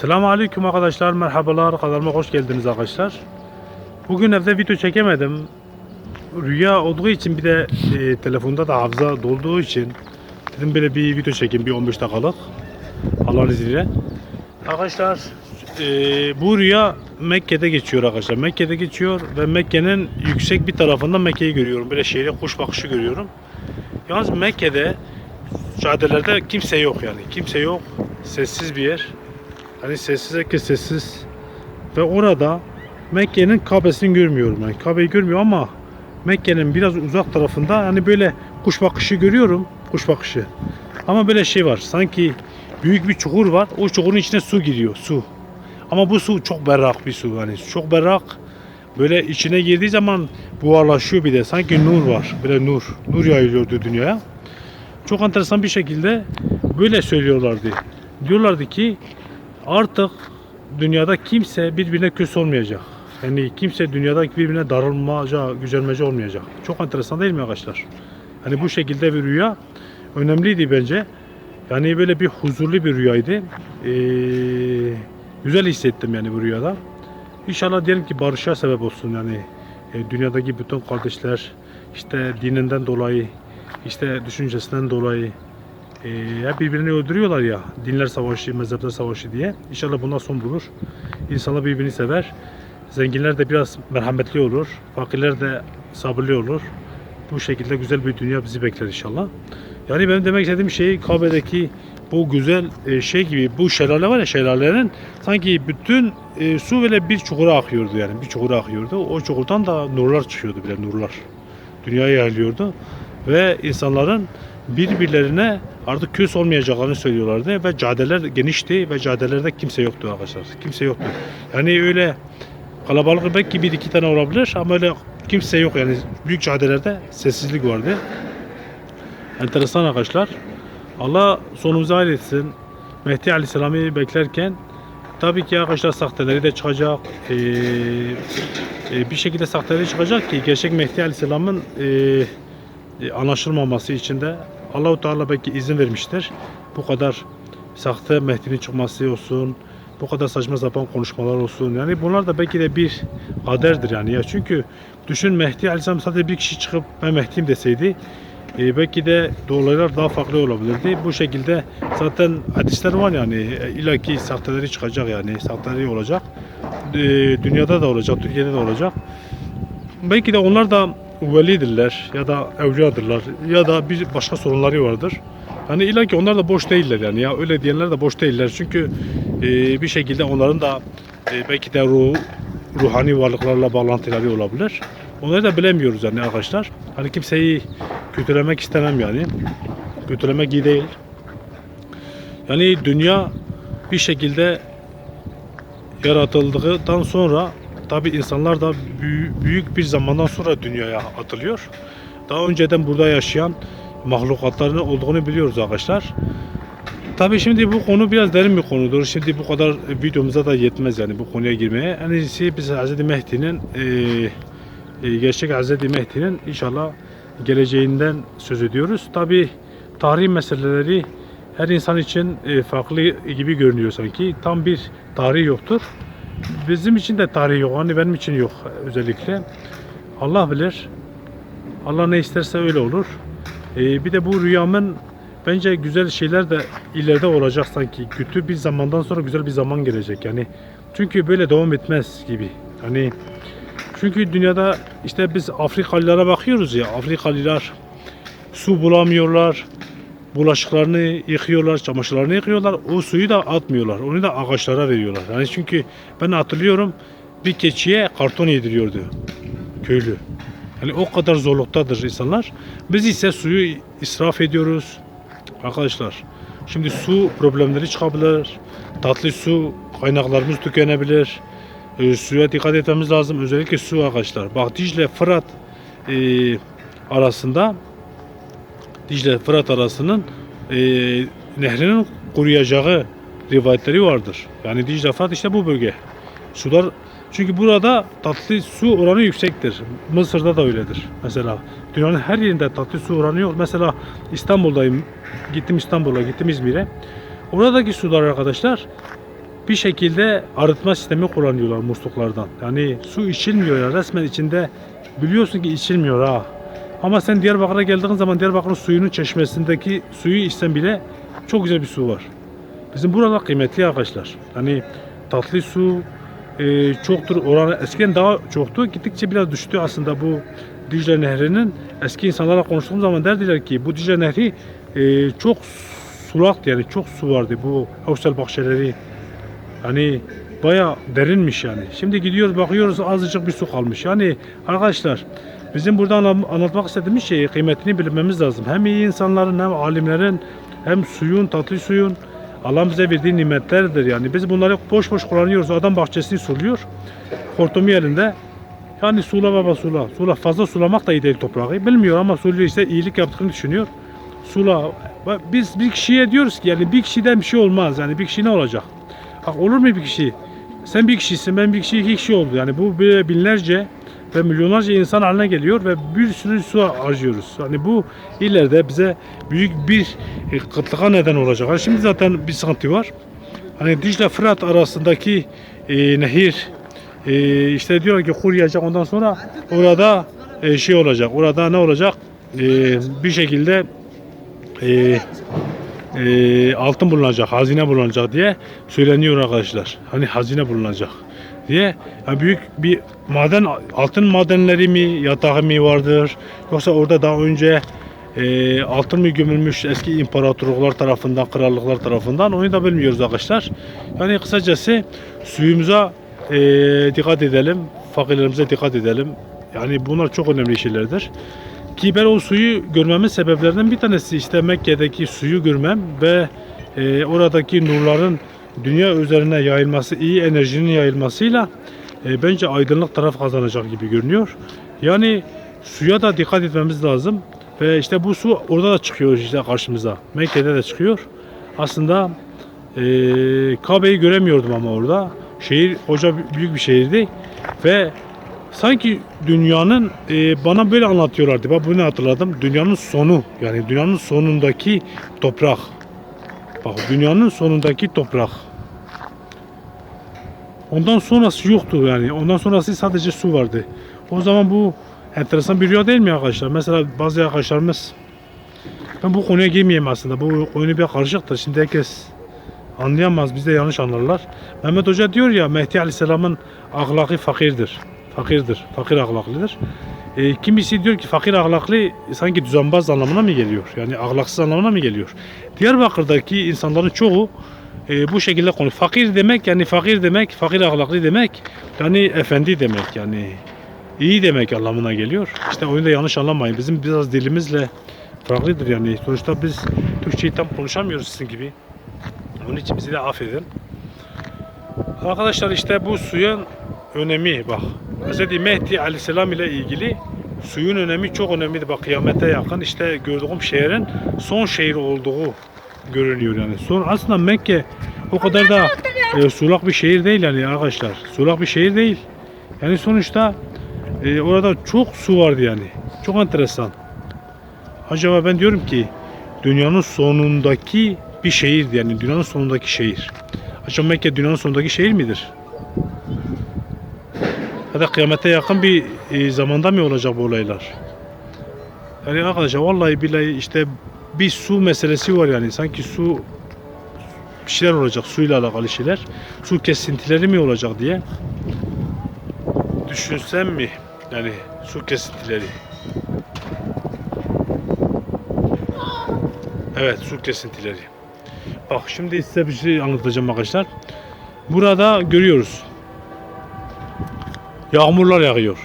Selamun Aleyküm arkadaşlar, merhabalar, kanalıma hoş geldiniz arkadaşlar. Bugün evde video çekemedim. Rüya olduğu için bir de e, telefonda da hafıza dolduğu için dedim böyle bir video çekeyim bir 15 dakikalık. Allah'ın izniyle. Arkadaşlar e, bu rüya Mekke'de geçiyor arkadaşlar. Mekke'de geçiyor ve Mekke'nin yüksek bir tarafında Mekke'yi görüyorum. Böyle şehre kuş bakışı görüyorum. Yalnız Mekke'de caddelerde kimse yok yani. Kimse yok. Sessiz bir yer. Hani sessiz ki sessiz. Ve orada Mekke'nin Kabe'sini görmüyorum. Yani Kabe'yi görmüyorum ama Mekke'nin biraz uzak tarafında hani böyle kuş bakışı görüyorum. Kuş bakışı. Ama böyle şey var. Sanki büyük bir çukur var. O çukurun içine su giriyor. Su. Ama bu su çok berrak bir su. Yani çok berrak. Böyle içine girdiği zaman buharlaşıyor bir de. Sanki nur var. Böyle nur. Nur yayılıyordu dünyaya. Çok enteresan bir şekilde böyle söylüyorlardı. Diyorlardı ki artık dünyada kimse birbirine küs olmayacak. Yani kimse dünyada birbirine darılmaca, gücenmece olmayacak. Çok enteresan değil mi arkadaşlar? Hani bu şekilde bir rüya önemliydi bence. Yani böyle bir huzurlu bir rüyaydı. Ee, güzel hissettim yani bu rüyada. İnşallah diyelim ki barışa sebep olsun yani. E, dünyadaki bütün kardeşler işte dininden dolayı, işte düşüncesinden dolayı e, hep birbirini öldürüyorlar ya. Dinler savaşı, mezhepler savaşı diye. İnşallah bundan son bulur. İnsanlar birbirini sever. Zenginler de biraz merhametli olur. Fakirler de sabırlı olur. Bu şekilde güzel bir dünya bizi bekler inşallah. Yani benim demek istediğim şey Kabe'deki bu güzel e, şey gibi bu şelale var ya şelalenin sanki bütün e, su böyle bir çukura akıyordu yani bir çukura akıyordu. O çukurdan da nurlar çıkıyordu bile nurlar. Dünyaya yayılıyordu ve insanların birbirlerine artık küs olmayacaklarını söylüyorlardı ve caddeler genişti ve caddelerde kimse yoktu arkadaşlar. Kimse yoktu. Yani öyle kalabalık belki bir iki tane olabilir ama öyle kimse yok yani büyük caddelerde sessizlik vardı. Enteresan arkadaşlar. Allah sonumuzu hayretsin. Mehdi Aleyhisselam'ı beklerken tabii ki arkadaşlar sahteleri de çıkacak. Ee, e, bir şekilde sahteleri çıkacak ki gerçek Mehdi Aleyhisselam'ın e, e, anlaşılmaması için de Allahu Teala belki izin vermiştir. Bu kadar sahte Mehdi'nin çıkması olsun, bu kadar saçma sapan konuşmalar olsun. Yani bunlar da belki de bir kaderdir yani ya. Çünkü düşün Mehdi Aleyhisselam sadece bir kişi çıkıp ben Mehdi'yim deseydi e, belki de olaylar daha farklı olabilirdi. Bu şekilde zaten hadisler var yani e, illaki sahteleri çıkacak yani sahteleri olacak. E, dünyada da olacak, Türkiye'de de olacak. Belki de onlar da velidirler ya da evliyadırlar ya da bir başka sorunları vardır. Hani illa ki onlar da boş değiller yani ya öyle diyenler de boş değiller çünkü e, bir şekilde onların da e, belki de ruh, ruhani varlıklarla bağlantıları olabilir. Onları da bilemiyoruz yani arkadaşlar. Hani kimseyi kötülemek istemem yani. Kötülemek iyi değil. Yani dünya bir şekilde yaratıldıktan sonra tabi insanlar da büyü- büyük bir zamandan sonra dünyaya atılıyor. Daha önceden burada yaşayan mahlukatların olduğunu biliyoruz arkadaşlar. Tabi şimdi bu konu biraz derin bir konudur. Şimdi bu kadar videomuza da yetmez yani bu konuya girmeye. En iyisi biz Hz. Mehdi'nin eee e, gerçek Hz. Mehdi'nin inşallah geleceğinden söz ediyoruz. Tabi tarih meseleleri her insan için e, farklı gibi görünüyor sanki. Tam bir tarih yoktur. Bizim için de tarih yok. Hani benim için yok özellikle. Allah bilir. Allah ne isterse öyle olur. E, bir de bu rüyamın bence güzel şeyler de ileride olacak sanki. Kötü bir zamandan sonra güzel bir zaman gelecek. Yani çünkü böyle devam etmez gibi. Hani çünkü dünyada işte biz Afrikalılara bakıyoruz ya, Afrikalılar su bulamıyorlar, bulaşıklarını yıkıyorlar, çamaşırlarını yıkıyorlar, o suyu da atmıyorlar, onu da ağaçlara veriyorlar. Yani çünkü ben hatırlıyorum bir keçiye karton yediriyordu köylü. Yani o kadar zorluktadır insanlar. Biz ise suyu israf ediyoruz. Arkadaşlar şimdi su problemleri çıkabilir. Tatlı su kaynaklarımız tükenebilir. E, suya dikkat etmemiz lazım. Özellikle su arkadaşlar. Bak Dicle Fırat e, arasında Dicle Fırat arasının e, nehrinin kuruyacağı rivayetleri vardır. Yani Dicle Fırat işte bu bölge. Sular çünkü burada tatlı su oranı yüksektir. Mısır'da da öyledir. Mesela dünyanın her yerinde tatlı su oranı yok. Mesela İstanbul'dayım. Gittim İstanbul'a, gittim İzmir'e. Oradaki sular arkadaşlar bir şekilde arıtma sistemi kullanıyorlar musluklardan. Yani su içilmiyor ya resmen içinde biliyorsun ki içilmiyor ha. Ama sen Diyarbakır'a geldiğin zaman Diyarbakır'ın suyunun çeşmesindeki suyu içsen bile çok güzel bir su var. Bizim buralar kıymetli arkadaşlar. Hani tatlı su e, çoktur. Oranı eskiden daha çoktu. Gittikçe biraz düştü aslında bu Dicle Nehri'nin. Eski insanlarla konuştuğum zaman derdiler ki bu Dicle Nehri e, çok sulaktı yani çok su vardı bu Avustral bahçeleri. Hani baya derinmiş yani. Şimdi gidiyoruz bakıyoruz azıcık bir su kalmış. Yani arkadaşlar bizim burada anla- anlatmak istediğimiz şeyi kıymetini bilmemiz lazım. Hem iyi insanların hem alimlerin hem suyun tatlı suyun Allah bize verdiği nimetlerdir yani. Biz bunları boş boş kullanıyoruz. Adam bahçesini suluyor. Hortumu elinde. Yani sula baba sula. Sula fazla sulamak da iyi değil toprağı. Bilmiyor ama suluyor işte iyilik yaptığını düşünüyor. Sula. Biz bir kişiye diyoruz ki yani bir kişiden bir şey olmaz. Yani bir kişi ne olacak? Bak olur mu bir kişi? Sen bir kişisin, ben bir kişi, iki kişi oldu. Yani bu binlerce ve milyonlarca insan haline geliyor ve bir sürü su harcıyoruz. Yani bu ileride bize büyük bir e, kıtlığa neden olacak. Yani şimdi zaten bir sıkıntı var. Hani Dicle Fırat arasındaki e, nehir e, işte diyor ki kuruyacak ondan sonra orada e, şey olacak. Orada ne olacak? E, bir şekilde e, e, altın bulunacak, hazine bulunacak diye söyleniyor arkadaşlar. Hani hazine bulunacak diye. Yani büyük bir maden, altın madenleri mi, yatağı mı vardır? Yoksa orada daha önce e, altın mı gömülmüş eski imparatorluklar tarafından, krallıklar tarafından onu da bilmiyoruz arkadaşlar. Yani kısacası suyumuza e, dikkat edelim, fakirlerimize dikkat edelim. Yani bunlar çok önemli şeylerdir. Ki ben o suyu görmemin sebeplerinden bir tanesi işte Mekke'deki suyu görmem ve e, oradaki nurların dünya üzerine yayılması, iyi enerjinin yayılmasıyla e, bence aydınlık taraf kazanacak gibi görünüyor. Yani suya da dikkat etmemiz lazım ve işte bu su orada da çıkıyor işte karşımıza. Mekke'de de çıkıyor. Aslında e, Kabe'yi göremiyordum ama orada. Şehir hoca büyük bir şehirdi ve sanki dünyanın e, bana böyle anlatıyorlardı. Ben bunu hatırladım. Dünyanın sonu yani dünyanın sonundaki toprak. Bak dünyanın sonundaki toprak. Ondan sonrası yoktu yani. Ondan sonrası sadece su vardı. O zaman bu enteresan bir rüya değil mi arkadaşlar? Mesela bazı arkadaşlarımız ben bu konuya girmeyeyim aslında. Bu konu bir karışıktır. Şimdi herkes anlayamaz. Biz de yanlış anlarlar. Mehmet Hoca diyor ya Mehdi Aleyhisselam'ın ahlakı fakirdir. Fakirdir. Fakir ahlaklıdır. E, kimisi diyor ki fakir ahlaklı sanki düzenbaz anlamına mı geliyor? Yani ahlaksız anlamına mı geliyor? Diyarbakır'daki insanların çoğu e, bu şekilde konu. Fakir demek yani fakir demek, fakir ahlaklı demek yani efendi demek yani iyi demek anlamına geliyor. İşte onu da yanlış anlamayın. Bizim biraz dilimizle farklıdır yani. Sonuçta biz Türkçeyi tam konuşamıyoruz sizin gibi. Onun için bizi de affedin. Arkadaşlar işte bu suyun önemi bak. Hz. Mehdi Aleyhisselam ile ilgili suyun önemi çok önemlidir. Bak kıyamete yakın işte gördüğüm şehrin son şehir olduğu görünüyor yani. Son aslında Mekke o kadar da e, sulak bir şehir değil yani arkadaşlar. Sulak bir şehir değil. Yani sonuçta e, orada çok su vardı yani. Çok enteresan. Acaba ben diyorum ki dünyanın sonundaki bir şehirdi yani dünyanın sonundaki şehir. Acaba Mekke dünyanın sonundaki şehir midir? Ya da kıyamete yakın bir e, zamanda mı olacak bu olaylar? Yani arkadaşlar vallahi billahi işte bir su meselesi var yani sanki su bir şeyler olacak suyla alakalı şeyler. Su kesintileri mi olacak diye düşünsem mi? Yani su kesintileri. Evet su kesintileri. Bak şimdi size bir şey anlatacağım arkadaşlar. Burada görüyoruz. Yağmurlar yağıyor.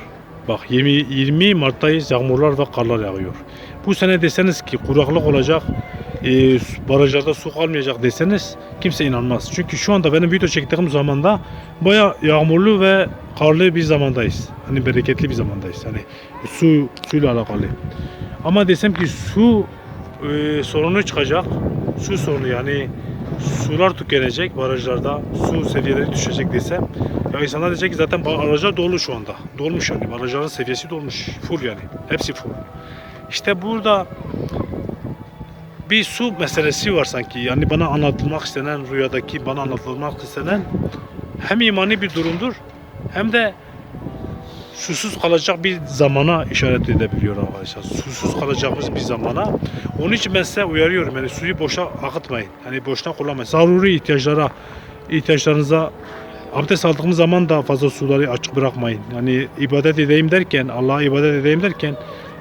Bak 20, 20 Mart'tayız yağmurlar ve karlar yağıyor. Bu sene deseniz ki kuraklık olacak, e, barajlarda su kalmayacak deseniz kimse inanmaz. Çünkü şu anda benim video çektiğim zamanda baya yağmurlu ve karlı bir zamandayız. Hani bereketli bir zamandayız. Hani su suyla alakalı. Ama desem ki su e, sorunu çıkacak. Su sorunu yani sular tükenecek barajlarda. Su seviyeleri düşecek desem. Ya insanlar diyecek ki zaten barajlar dolu şu anda. Dolmuş yani. Barajların seviyesi dolmuş. Full yani. Hepsi full. İşte burada bir su meselesi var sanki. Yani bana anlatılmak istenen rüyadaki bana anlatılmak istenen hem imani bir durumdur hem de susuz kalacak bir zamana işaret edebiliyor arkadaşlar. Susuz kalacağımız bir zamana. Onun için ben size uyarıyorum. Yani suyu boşa akıtmayın. Yani boşuna kullanmayın. Zaruri ihtiyaçlara, ihtiyaçlarınıza abdest aldığımız zaman da fazla suları açık bırakmayın. Yani ibadet edeyim derken, Allah'a ibadet edeyim derken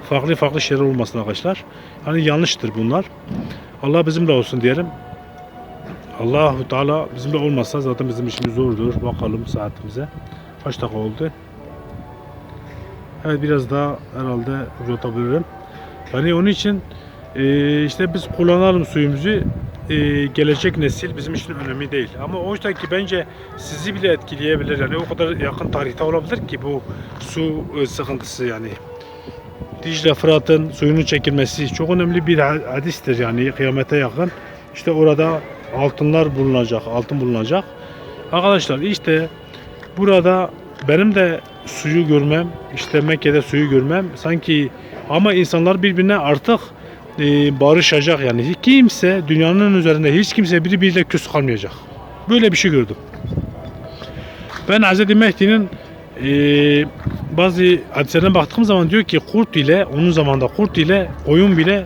farklı farklı şeyler olmasın arkadaşlar. Yani yanlıştır bunlar. Allah bizimle olsun diyelim. Allahu Teala bizimle olmazsa zaten bizim işimiz zordur. Bakalım saatimize. Kaç dakika oldu? Evet biraz daha herhalde uzatabilirim. Yani onun için e, işte biz kullanalım suyumuzu. E, gelecek nesil bizim için önemli değil. Ama oysa ki bence sizi bile etkileyebilir. Yani o kadar yakın tarihte olabilir ki bu su e, sıkıntısı yani. Dicle Fırat'ın suyunun çekilmesi çok önemli bir ha- hadistir yani kıyamete yakın. İşte orada altınlar bulunacak, altın bulunacak. Arkadaşlar işte burada benim de suyu görmem, işte Mekke'de suyu görmem sanki ama insanlar birbirine artık e, barışacak yani. Kimse dünyanın üzerinde hiç kimse birbiriyle küs kalmayacak. Böyle bir şey gördüm. Ben Hz. Mehdi'nin e, bazı hadislerine baktığım zaman diyor ki kurt ile onun zamanında kurt ile koyun bile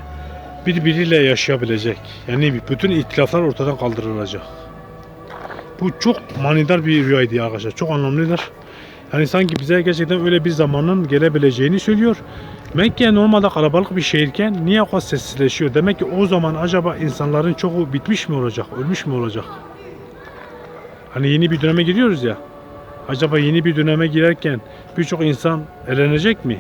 birbiriyle yaşayabilecek. Yani bütün ihtilaflar ortadan kaldırılacak. Bu çok manidar bir rüyaydı arkadaşlar. Çok anlamlıdır. Yani sanki bize gerçekten öyle bir zamanın gelebileceğini söylüyor. Mekke normalde kalabalık bir şehirken niye o sessizleşiyor? Demek ki o zaman acaba insanların çoğu bitmiş mi olacak, ölmüş mü olacak? Hani yeni bir döneme giriyoruz ya. Acaba yeni bir döneme girerken birçok insan elenecek mi?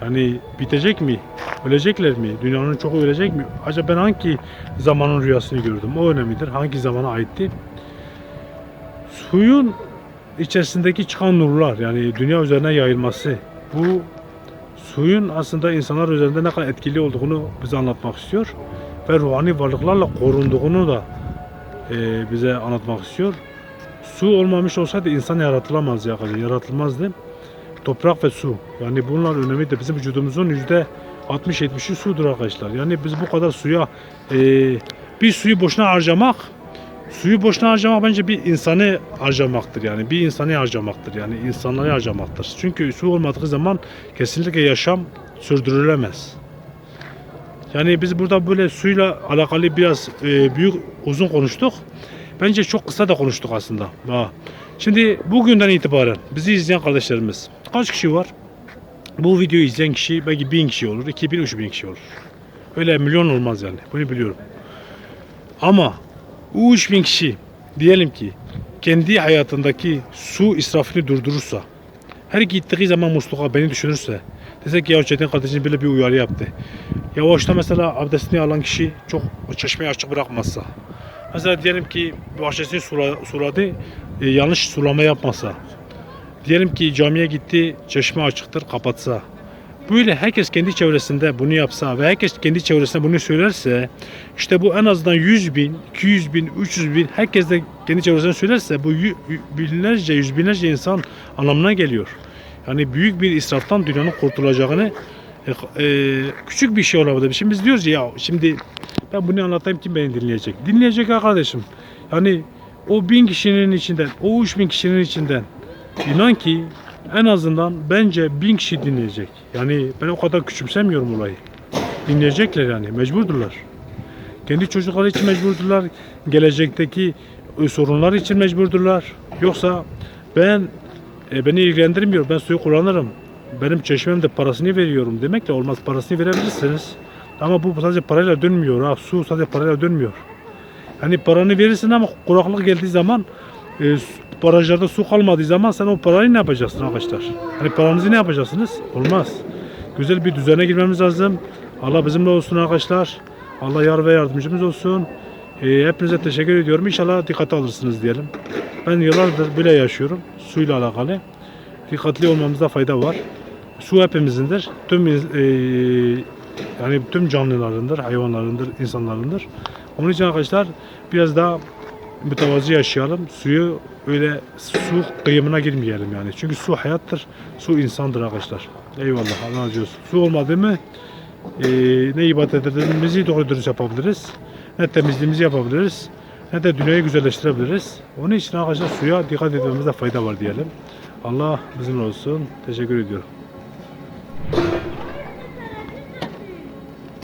Yani bitecek mi? Ölecekler mi? Dünyanın çoğu ölecek mi? Acaba ben hangi zamanın rüyasını gördüm? O önemlidir. Hangi zamana aitti? Suyun içerisindeki çıkan nurlar yani dünya üzerine yayılması bu suyun aslında insanlar üzerinde ne kadar etkili olduğunu bize anlatmak istiyor ve ruhani varlıklarla korunduğunu da e, bize anlatmak istiyor. Su olmamış olsaydı insan yaratılamaz ya kadar yaratılmazdı. Toprak ve su yani bunlar önemlidir. Bizim vücudumuzun yüzde 60-70'i sudur arkadaşlar. Yani biz bu kadar suya e, bir suyu boşuna harcamak Suyu boşuna harcamak bence bir insanı harcamaktır yani. Bir insanı harcamaktır yani. insanları harcamaktır. Çünkü su olmadığı zaman kesinlikle yaşam sürdürülemez. Yani biz burada böyle suyla alakalı biraz e, büyük uzun konuştuk. Bence çok kısa da konuştuk aslında. Ha. Şimdi bugünden itibaren bizi izleyen kardeşlerimiz kaç kişi var? Bu videoyu izleyen kişi belki bin kişi olur, iki bin, üç bin kişi olur. Öyle milyon olmaz yani. Bunu biliyorum. Ama bu 3000 kişi diyelim ki kendi hayatındaki su israfını durdurursa, her gittiği zaman musluğa beni düşünürse, desek ya Çetin kardeşim böyle bir uyarı yaptı. Yavaşta mesela abdestini alan kişi çok çeşmeyi açık bırakmazsa, mesela diyelim ki bahçesini sula, suladı, e, yanlış sulama yapmasa, diyelim ki camiye gitti, çeşme açıktır, kapatsa, Böyle herkes kendi çevresinde bunu yapsa ve herkes kendi çevresinde bunu söylerse işte bu en azından 100 bin, 200 bin, 300 bin herkes de kendi çevresinde söylerse bu binlerce, yüz binlerce insan anlamına geliyor. Yani büyük bir israftan dünyanın kurtulacağını e, e, küçük bir şey olabilir. Şimdi biz diyoruz ya şimdi ben bunu anlatayım kim beni dinleyecek? Dinleyecek arkadaşım. Yani o bin kişinin içinden, o üç bin kişinin içinden inan ki en azından bence bin kişi dinleyecek. Yani ben o kadar küçümsemiyorum olayı. Dinleyecekler yani mecburdurlar. Kendi çocukları için mecburdurlar. Gelecekteki e, sorunlar için mecburdurlar. Yoksa ben e, beni ilgilendirmiyor. Ben suyu kullanırım. Benim çeşmemde parasını veriyorum demek de olmaz. Parasını verebilirsiniz. Ama bu sadece parayla dönmüyor. Ha. Su sadece parayla dönmüyor. Hani paranı verirsin ama kuraklık geldiği zaman e, barajlarda su kalmadığı zaman sen o parayı ne yapacaksın arkadaşlar? Hani paranızı ne yapacaksınız? Olmaz. Güzel bir düzene girmemiz lazım. Allah bizimle olsun arkadaşlar. Allah yar ve yardımcımız olsun. E, hepinize teşekkür ediyorum. İnşallah dikkate alırsınız diyelim. Ben yıllardır böyle yaşıyorum. Suyla alakalı. Dikkatli olmamızda fayda var. Su hepimizindir. Tüm e, yani tüm canlılarındır, hayvanlarındır, insanlarındır. Onun için arkadaşlar biraz daha mütevazi yaşayalım. Suyu öyle su kıyımına girmeyelim yani. Çünkü su hayattır. Su insandır arkadaşlar. Eyvallah Allah razı olsun. Su olmadı mı e, ne ibadetlerimizi doğru dürüst yapabiliriz, ne temizliğimizi yapabiliriz, ne de dünyayı güzelleştirebiliriz. Onun için arkadaşlar suya dikkat etmemizde fayda var diyelim. Allah bizimle olsun. Teşekkür ediyorum.